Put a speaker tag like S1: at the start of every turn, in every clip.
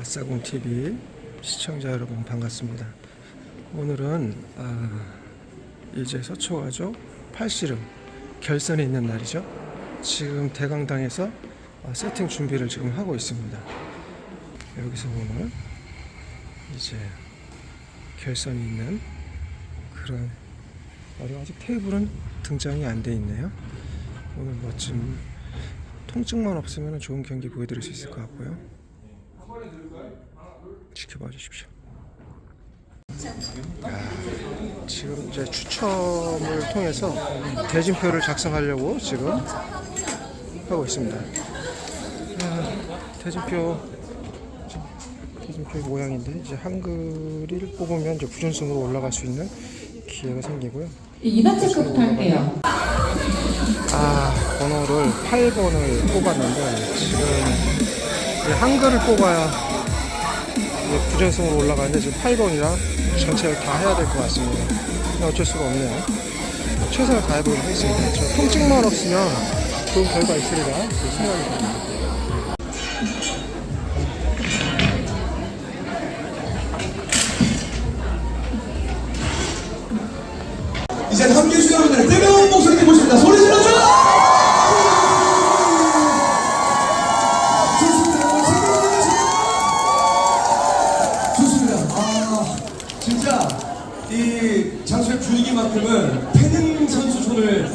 S1: 마사공 TV 시청자 여러분 반갑습니다. 오늘은 아, 이제 서초가족 팔씨름 결선이 있는 날이죠. 지금 대강당에서 아, 세팅 준비를 지금 하고 있습니다. 여기서 오늘 이제 결선이 있는 그런 아, 아직 테이블은 등장이 안 돼 있네요. 오늘 멋진 통증만 없으면 좋은 경기 보여드릴 수 있을 것 같고요. 지켜봐 주십시오. 아, 지금 이제 추첨을 통해서 대진표를 작성하려고 지금 하고 있습니다. 아, 대진표 대진표 모양인데 이제 한글을 뽑으면 이제 부전승으로 올라갈 수 있는 기회가 생기고요.
S2: 이단 체크부터 할게요.
S1: 아, 번호를 8번을 뽑았는데 지금 한글을 뽑아야 이제 부전승으로 올라가는데 지금 8번이랑 전체를 다 해야 될 것 같습니다. 어쩔 수가 없네요. 최선을 다해보도록 하겠습니다. 저 통증만 없으면 좋은 결과 있으리라 생각이 듭니다.
S3: 이제 함께 주 여러분들 뜨거운 목소리 모십니다. 소리 질러줘! 아, 진짜 이 장소의 분위기만큼은 태능 선수 손을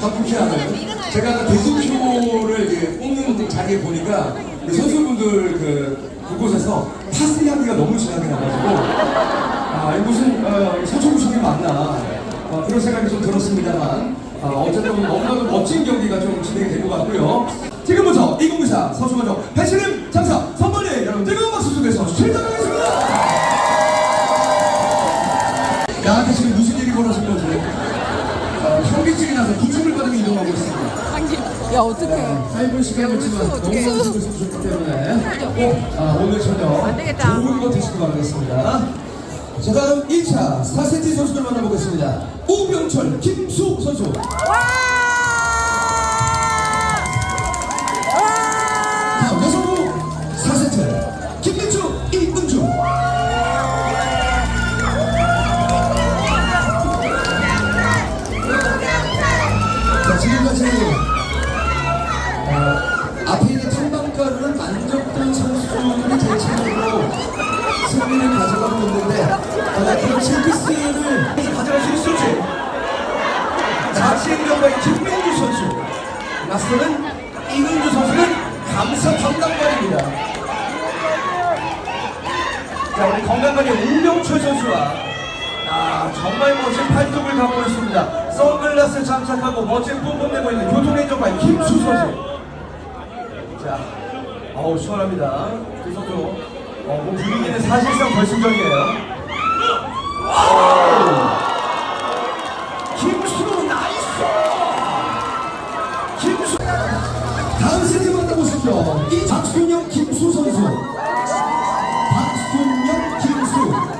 S3: 바꾸지 않아요. 제가 대진표를 이제 뽑는 자리에 보니까 선수분들 그 그곳에서 파슬리 향기가 너무 진하게 나가지고 아, 이 무슨 어, 서초구청이 맞나 어, 그런 생각이 좀 들었습니다만 어, 어쨌든 너무나도 멋진 경기가 좀 진행이 된 것 같고요. 지금부터 이공사 서초구청 배치름 장사 선발 현기증이 나서 기침을 받으며 이동하고 있습니다.
S2: 야 어떡해.
S3: 짧은 시간이지만 너무 수고 주셨기 때문에 꼭 아, 오늘 저녁 좋은 거 드시기 바라겠습니다. 자 다음 1차 4세트 선수들 만나보겠습니다. 선수들이 제 차례로 승리를 가져가고 있는데 어, 그런 칠피스를 가져갈 수 있을지. 경우에 김민주 선수. 라스트는 이근주 선수는 감사 담당관입니다. 자 우리 건강관리 우병철 선수와 아 정말 멋진 팔뚝을 갖고 있습니다. 선글라스 장착하고 멋진 뿜뿜 내고 있는 교통행정관 김수 선수. 자, 어우 시원합니다. 두 선수, 어, 뭐 분위기는 사실상 결승전이에요. 와우! 김수 나이스! 김수. 다음 세트 만나보시죠. 이 박순영 김수 선수. 박순영 김수.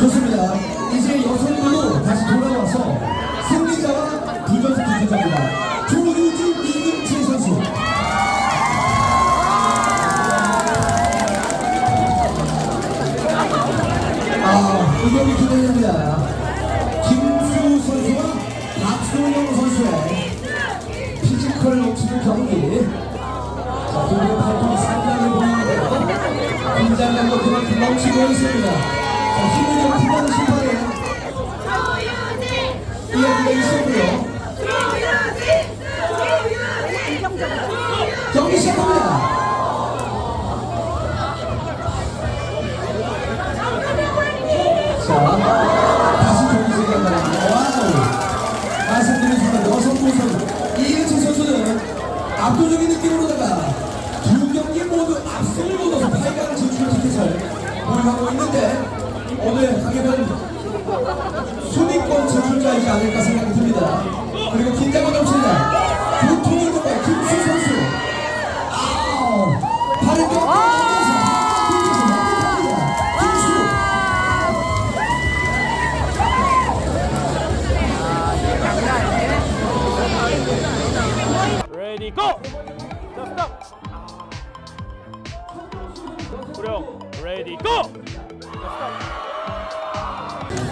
S3: 좋습니다. 이제 여성부로 이 경기 기대됩니다. 김수 선수와 박소영 선수의 피지컬 넘치는 경기. 자, 두 분의 팔뚝이 상당히 보이는데요. 긴장감도 그만큼 넘치고 있습니다. 자, 힘을 좀 빛나는 심판에 이야기가 있었고요. 압도적인 느낌으로다가 두 경기 모두 압승을 거둬서 8강 진출 티켓을 보유하고 있는데 오늘 강해는 순위권 진출자이지 않을까 생각이 듭니다. 그리고 긴장감 넘치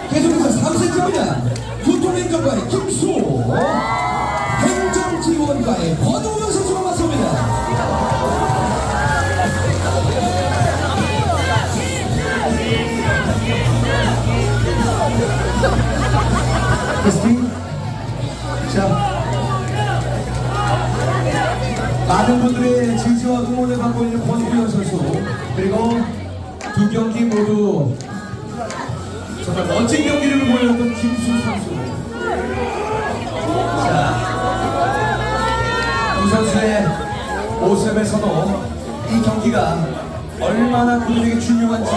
S3: 계속해서 3세트입니다. 구통행정과의 김수, 행정지원과의 권우현 선수가 맞섭니다. 많은 분들의 지지와 응원을 받고 있는 권우현 선수 그리고 두 경기 모두 정말 멋진 경기를 보여줬던 김수 선수. 자, 두 선수의 5승의 선호, 이 경기가 얼마나 그들에게 중요한지